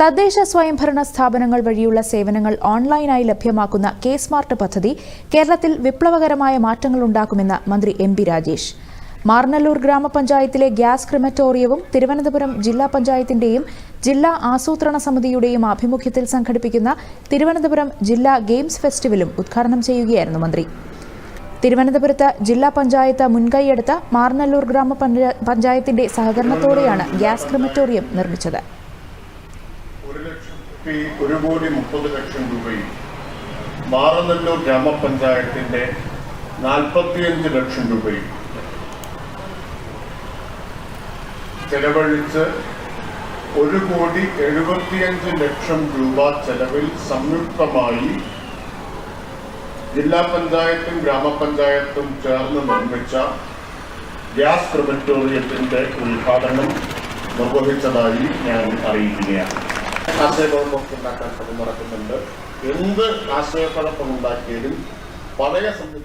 തദ്ദേശ സ്വയംഭരണ സ്ഥാപനങ്ങൾ വഴിയുള്ള സേവനങ്ങൾ ഓൺലൈനായി ലഭ്യമാക്കുന്ന കെ സ്മാർട്ട് പദ്ധതി കേരളത്തിൽ വിപ്ലവകരമായ മാറ്റങ്ങൾ ഉണ്ടാക്കുമെന്ന് മന്ത്രി എം പി രാജേഷ്. മാർനല്ലൂർ ഗ്രാമപഞ്ചായത്തിലെ ഗ്യാസ് ക്രിമറ്റോറിയവും തിരുവനന്തപുരം ജില്ലാ പഞ്ചായത്തിന്റെയും ജില്ലാ ആസൂത്രണ സമിതിയുടെയും ആഭിമുഖ്യത്തിൽ സംഘടിപ്പിക്കുന്ന തിരുവനന്തപുരം ജില്ലാ ഗെയിംസ് ഫെസ്റ്റിവലും ഉദ്ഘാടനം ചെയ്യുകയായിരുന്നു മന്ത്രി. തിരുവനന്തപുരത്ത് ജില്ലാ പഞ്ചായത്ത് മുൻകൈയെടുത്ത മാർനല്ലൂർ ഗ്രാമപഞ്ചായത്തിന്റെ സഹകരണത്തോടെയാണ് ഗ്യാസ് ക്രിമറ്റോറിയം നിർമ്മിച്ചത്. ഒരു ലക്ഷത്തി ഒരു കോടി മുപ്പത് ലക്ഷം രൂപയും മാറനല്ലൂർ ഗ്രാമപഞ്ചായത്തിന്റെ നാൽപ്പത്തിയഞ്ച് ലക്ഷം രൂപയും ചെലവഴിച്ച് ഒരു കോടി എഴുപത്തിയഞ്ച് ലക്ഷം രൂപ ചെലവിൽ സംയുക്തമായി ജില്ലാ പഞ്ചായത്തും ഗ്രാമപഞ്ചായത്തും ചേർന്ന് നിർമ്മിച്ച ഗ്യാസ് ക്രിമറ്റോറിയത്തിന്റെ ഉദ്ഘാടനം നിർവഹിച്ചതായി ഞാൻ അറിയിക്കുകയാണ്. ആശയക്കുഴപ്പമൊക്കെ ഉണ്ടാക്കാൻ ശ്രമം നടക്കുന്നുണ്ട്. എന്ത് ആശയക്കുഴപ്പം ഉണ്ടാക്കിയാലും പഴയ സംവിധാനം